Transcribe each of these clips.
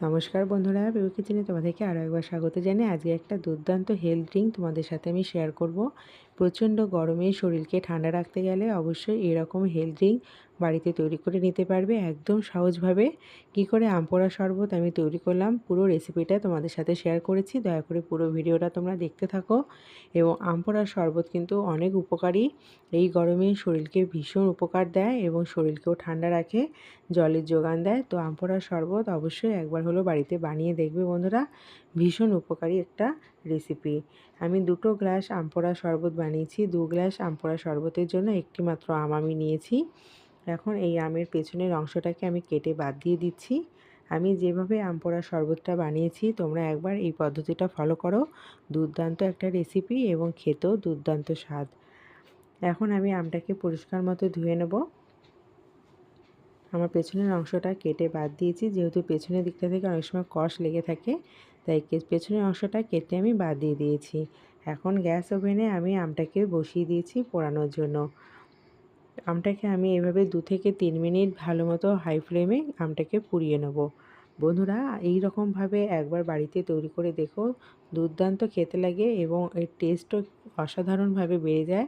নমস্কার বন্ধুরা বিউ কিচেনে তোমাদেরকে আরও একবার স্বাগত জানাই আজকে একটা দুর্দান্ত হেলথ ড্রিঙ্ক তোমাদের সাথে আমি শেয়ার করব। প্রচণ্ড গরমে শরীরকে ঠান্ডা রাখতে গেলে অবশ্যই এরকম হেলথ ড্রিঙ্ক বাড়িতে তৈরি করে নিতে পারবে। একদম সহজভাবে। কি করে আমপোড়া শরবত আমি তৈরি করলাম, পুরো রেসিপিটা তোমাদের সাথে শেয়ার করেছি। দয়া করে পুরো ভিডিওটা তোমরা দেখতে থাকো। এবং আমপোড়া শরবত কিন্তু অনেক উপকারী। এই গরমে শরীরকে ভীষণ উপকার দেয় এবং শরীরকেও ঠান্ডা রাখে, জলের যোগান দেয়। তো আমপোড়া শরবত অবশ্যই একবার হলো বাড়িতে বানিয়ে দেখবে বন্ধুরা। ভীষণ উপকারী একটা রেসিপি আমি দুটো গ্লাস আমপোড়া শরবত বানিয়েছি। দু গ্লাস আমপোড়া শরবতের জন্য একটি মাত্র আম আমি নিয়েছি। এখন এই আমের পেছনের অংশটাকে আমি কেটে বাদ দিয়ে দিচ্ছি। আমি যেভাবে আম পোড়া শরবতটা বানিয়েছি, তোমরা একবার এই পদ্ধতিটা ফলো করো। দুর্দান্ত একটা রেসিপি এবং খেতেও দুর্দান্ত স্বাদ। এখন আমি আমটাকে পরিষ্কার মতো ধুয়ে নেব। আমার পেছনের অংশটা কেটে বাদ দিয়েছি, যেহেতু পেছনের দিকটা থেকে অনেক সময় কষ লেগে থাকে, তাই পেছনের অংশটা কেটে আমি বাদ দিয়ে দিয়েছি। এখন গ্যাস ওভেনে আমি আমটাকে বসিয়ে দিয়েছি পোড়ানোর জন্য। আমটাকে আমি এভাবে দু থেকে তিন মিনিট ভালো মতো হাই ফ্লেমে আমটাকে পুড়িয়ে নেব। বন্ধুরা এই রকমভাবে একবার বাড়িতে তৈরি করে দেখো, দুর্দান্ত খেতে লাগে এবং এর টেস্টও অসাধারণভাবে বেড়ে যায়।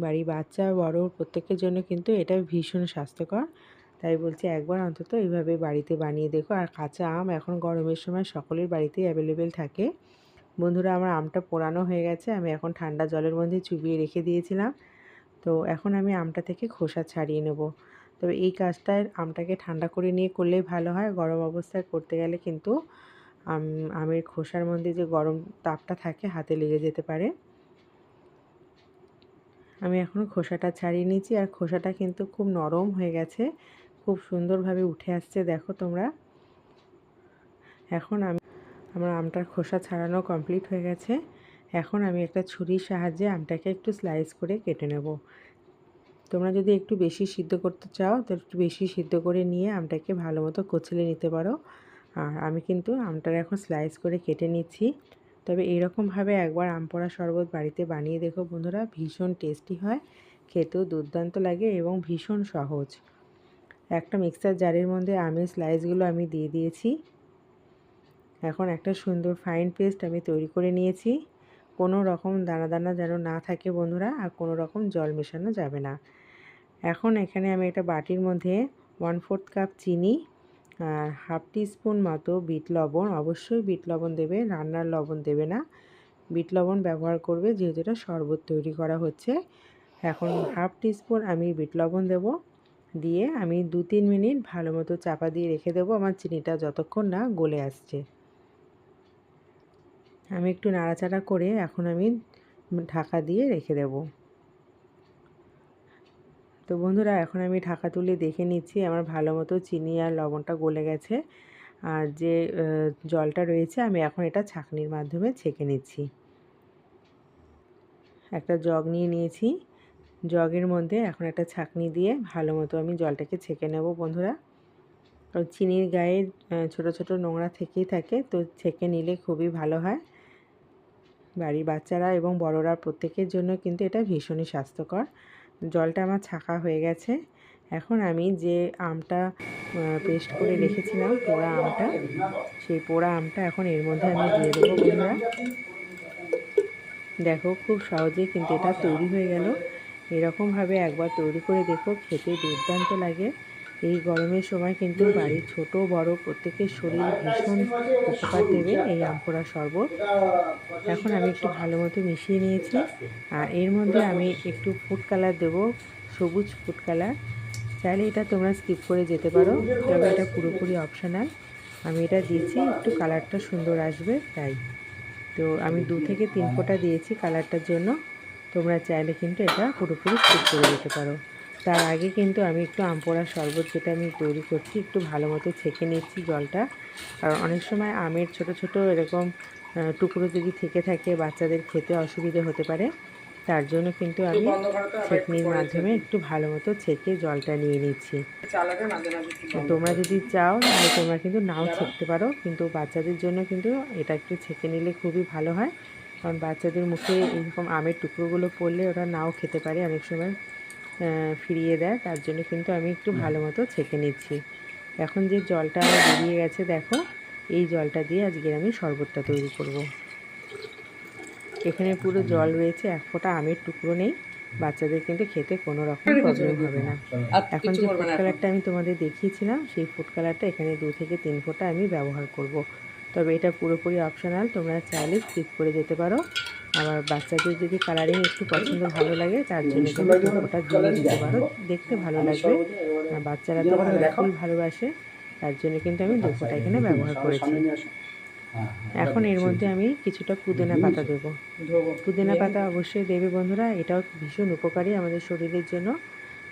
বাড়ি বাচ্চা, বড়, প্রত্যেকের জন্য কিন্তু এটা ভীষণ স্বাস্থ্যকর। তাই বলছি একবার অন্তত এইভাবে বাড়িতে বানিয়ে দেখো। আর কাঁচা আম এখন গরমের সময় সকলের বাড়িতেই অ্যাভেলেবেল থাকে। বন্ধুরা, আমার আমটা পোড়ানো হয়ে গেছে। আমি এখন ঠান্ডা জলের মধ্যে চুবিয়ে রেখে দিয়েছিলাম। তো এখন আমি আমটা থেকে খোসা ছাড়িয়ে নেব। তবে এই কাজটায় আমটাকে ঠান্ডা করে নিয়ে করলেই ভালো হয়। গরম অবস্থায় করতে গেলে কিন্তু, আম, আমের খোসার মধ্যে যে গরম তাপটা থাকে, হাতে লেগে যেতে পারে। আমি এখন খোসাটা ছাড়িয়ে নিয়েছি। আর খোসাটা কিন্তু খুব নরম হয়ে গেছে। খুব সুন্দরভাবে উঠে আসছে, দেখো তোমরা। এখন আমি আমার আমটার খোসা ছাড়ানো কমপ্লিট হয়ে গেছে। এখন আমি একটা ছুরির সাহায্যে আমটাকে একটু স্লাইস করে কেটে নেব। তোমরা যদি একটু বেশি সিদ্ধ করতে চাও, তো একটু বেশি সিদ্ধ করে নিয়ে আমটাকে ভালো মতো কচলে নিতে পারো। আর আমি কিন্তু আমটার এখন স্লাইস করে কেটে নিচ্ছি। তবে এইরকমভাবে একবার আম পড়া শরবত বাড়িতে বানিয়ে দেখো বন্ধুরা, ভীষণ টেস্টি হয়, খেতেও দুর্দান্ত লাগে এবং ভীষণ সহজ। একটা মিক্সার জারের মধ্যে আমের স্লাইসগুলো আমি দিয়ে দিয়েছি। এখন একটা সুন্দর ফাইন পেস্ট আমি তৈরি করে নিয়েছি। কোনো রকম দানা দানা যেন না থাকে বন্ধুরা, আর কোনো রকম জল মেশানো যাবে না। এখন এখানে আমি একটা বাটির মধ্যে ওয়ান ফোর্থ কাপ চিনি, আর হাফ স্পুন মতো বিট লবণ। অবশ্যই বিট লবণ দেবে, রান্নার লবণ দেবে না। বিট লবণ ব্যবহার করবে যেহেতু এটা শরবত তৈরি করা হচ্ছে। এখন হাফ স্পুন আমি বিট লবণ দেব। দিয়ে আমি দু তিন মিনিট ভালো মতো চাপা দিয়ে রেখে দেবো। আমার চিনিটা যতক্ষণ না গলে আসছে। আমি একটু নাড়াচাড়া করে এখন আমি ঢাকা দিয়ে রেখে দেব। তো বন্ধুরা, এখন আমি ঢাকা তুলে দেখে নিচ্ছি আমার ভালো মতো চিনি আর লবণটা গলে গেছে। আর যে জলটা রয়েছে, আমি এখন এটা ছাঁকনির মাধ্যমে ছেঁকে নিচ্ছি। একটা জগ নিয়ে নিয়েছি। জগের মধ্যে এখন একটা ছাঁকনি দিয়ে ভালো মতো আমি জলটাকে ছেঁকে নেব বন্ধুরা। চিনির গায়ে ছোট ছোট নোংরা থেকেই থাকে, তো ছেঁকে নিলে খুবই ভালো হয়। বাড়ির বাচ্চারা এবং বড়রা প্রত্যেকের জন্য কিন্তু এটা ভীষণই স্বাস্থ্যকর। জলটা আমার ছাকা হয়ে গেছে। এখন আমি যে আমটা পেস্ট করে রেখেছিলাম পোড়া আমটা, সেই পোড়া আমটা এখন এর মধ্যে আমি দিয়ে দেবো বন্ধুরা। দেখো খুব সহজেই কিন্তু এটা তৈরি হয়ে গেল। এরকমভাবে একবার তৈরি করে দেখো, খেতে দুর্দান্ত লাগে। এই গরমের সময় কিন্তু বাড়ির ছোট, বড় প্রত্যেকের শরীর ভীষণ উপকার দেবে এই আমপোড়া শরবত। এখন আমি একটু ভালো মতো মিশিয়ে নিয়েছি। আর এর মধ্যে আমি একটু ফুড কালার দেব, সবুজ ফুড কালার চাইলে এটা তোমরা স্কিপ করে যেতে পারো তবে এটা পুরোপুরি অপশানাল আমি এটা দিয়েছি, একটু কালারটা সুন্দর আসবে, তাই। তো আমি দু থেকে তিন ফোঁটা দিয়েছি কালারটার জন্য। তোমরা চাইলে কিন্তু এটা পুরোপুরি স্কিপ করে যেতে পারো। তার আগে কিন্তু আমি একটু আম আমপোড়া শরবত যেটা আমি তৈরি করছি একটু ভালো মতো ছেঁকে নিচ্ছি জলটা। আর অনেক সময় আমের ছোট ছোট এরকম টুকরো যদি থেকে থাকে বাচ্চাদের খেতে অসুবিধে হতে পারে তার জন্য কিন্তু আমি ছেঁকনির মাধ্যমে একটু ভালো মতো ছেঁকে জলটা নিয়ে নিচ্ছি। তোমরা যদি চাও তাহলে তোমরা কিন্তু নাও ছেঁকতে পারো কিন্তু বাচ্চাদের জন্য কিন্তু এটা একটু ছেঁকে নিলে খুবই ভালো হয়। কারণ বাচ্চাদের মুখে এরকম আমের টুকরোগুলো পড়লে ওরা নাও খেতে পারে অনেক সময়। ফিরিয়ে দেয়। তার জন্য কিন্তু আমি একটু ভালো মতো ছেঁকে নিচ্ছি। এখন যে জলটা বেরিয়ে গেছে দেখো এই জলটা দিয়ে আজকে আমি শরবতটা তৈরি করব। এখানে পুরো জল রয়েছে এক ফোঁটা আমের টুকরো নেই। বাচ্চাদের কিন্তু খেতে কোনো রকম প্রবলেম হবে না। এখন যে ফুড কালারটা আমি তোমাদের দেখিয়েছিলাম সেই ফুড কালারটা এখানে দু থেকে তিন ফোঁটা আমি ব্যবহার করব। তবে এটা পুরোপুরি অপশনাল তোমরা চাইলে স্কিপ করে যেতে পারো। আমার বাচ্চাদের যদি কালারিং একটু পছন্দ ভালো লাগে তার জন্য কিন্তু দু ফোঁটা দিতে পারো দেখতে ভালো লাগবে। আর বাচ্চারা তো কালারফুল ভালোবাসে তার জন্য কিন্তু আমি দু ফোঁটা এখানে ব্যবহার করেছি। এখন এর মধ্যে আমি কিছুটা পুদিনা পাতা দেবো। পুদিনা পাতা অবশ্যই দেবে বন্ধুরা এটাও ভীষণ উপকারী আমাদের শরীরের জন্য।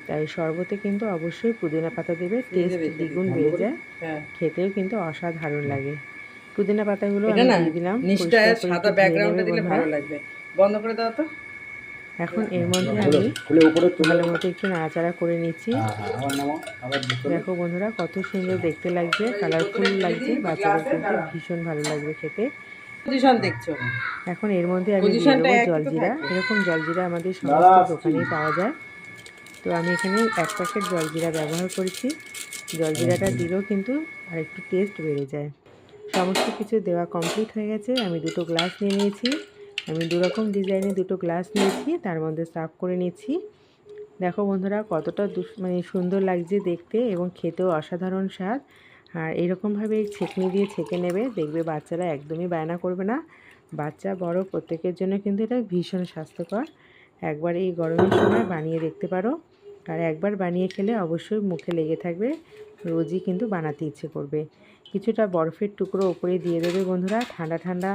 তাই শরবতে কিন্তু অবশ্যই পুদিনা পাতা দেবে টেস্ট দ্বিগুণ বেড়ে যায়। হ্যাঁ। খেতেও কিন্তু অসাধারণ লাগে। পুদিনা পাতাগুলো আমি দিয়ে দিলাম নিচটা সাদা ব্যাকগ্রাউন্ডে দিলে ভালো লাগবে। বন্ধ করে দাও তো। এখন এর মধ্যে আমি ভালো মতো একটু নাড়াচাড়া করে নিচ্ছি। দেখো বন্ধুরা কত সুন্দর দেখতে লাগছে কালারফুল লাগছে বাচ্চাদের কিন্তু ভীষণ ভালো লাগবে খেতে। পজিশন দেখছ? এখন এর মধ্যে আমি জলজিরা। এরকম জলজিরা আমাদের সমস্ত দোকানেই পাওয়া যায়। তো আমি এখানে এক প্যাকেট জলজিরা ব্যবহার করেছি। জলজিরাটা দিলেও কিন্তু আর একটু টেস্ট বেড়ে যায়। সমস্ত কিছু দেওয়া কমপ্লিট হয়ে গেছে। আমি দুটো গ্লাস নিয়ে নিয়েছি। আমি দুরকম ডিজাইনে দুটো গ্লাস নিয়েছি, তার মধ্যে সার্ভ করে নিয়েছি দেখো বন্ধুরা, কতটা মানে সুন্দর লাগছে দেখতে এবং খেতেও অসাধারণ স্বাদ। আর এরকমভাবে ছেঁকনি দিয়ে ছেঁকে নেবে, দেখবে বাচ্চারা একদমই বায়না করবে না। বাচ্চা, বড়, প্রত্যেকের জন্য কিন্তু এটা ভীষণ স্বাস্থ্যকর। একবার এই গরমের সময় বানিয়ে দেখতে পারো। আর একবার বানিয়ে খেলে অবশ্যই মুখে লেগে থাকবে, রোজই কিন্তু বানাতে ইচ্ছে করবে। কিছুটা বরফের টুকরো ওপরে দিয়ে দেবে বন্ধুরা। ঠান্ডা ঠান্ডা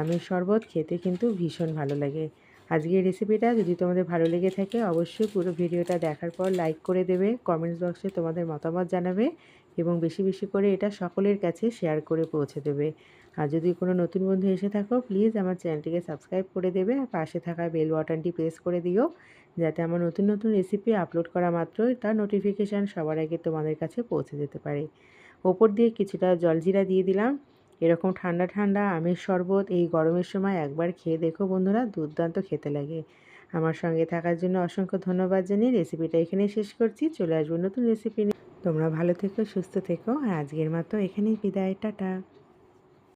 আমের শরবত খেতে কিন্তু ভীষণ ভালো লাগে। আজকের রেসিপিটা যদি তোমাদের ভালো লেগে থাকে, অবশ্যই পুরো ভিডিওটা দেখার পর লাইক করে দেবে কমেন্টস বক্সে তোমাদের মতামত জানাবে এবং বেশি বেশি করে এটা সকলের কাছে শেয়ার করে পৌঁছে দেবে। আর যদি কোনো নতুন বন্ধু এসে থাকো প্লিজ আমার চ্যানেলটিকে সাবস্ক্রাইব করে দেবে আর পাশে থাকা বেল বাটনটি প্রেস করে দিও, যাতে আমার নতুন নতুন রেসিপি আপলোড করা মাত্রই তার নোটিফিকেশান সবার আগে তোমাদের কাছে পৌঁছে যেতে পারে। ওপর দিয়ে কিছুটা জলজিরা দিয়ে দিলাম। এরকম ঠান্ডা ঠান্ডা আমের শরবত এই গরমের সময় একবার খেয়ে দেখো বন্ধুরা, দুর্দান্ত খেতে লাগে। আমার সঙ্গে থাকার জন্য অসংখ্য ধন্যবাদ জানিয়ে রেসিপিটা এখানে শেষ করছি। চলে আসব নতুন রেসিপি নিয়ে। তোমরা ভালো থেকো, সুস্থ থেকো। আর আজকের মতো এখানেই বিদায়। টাটা।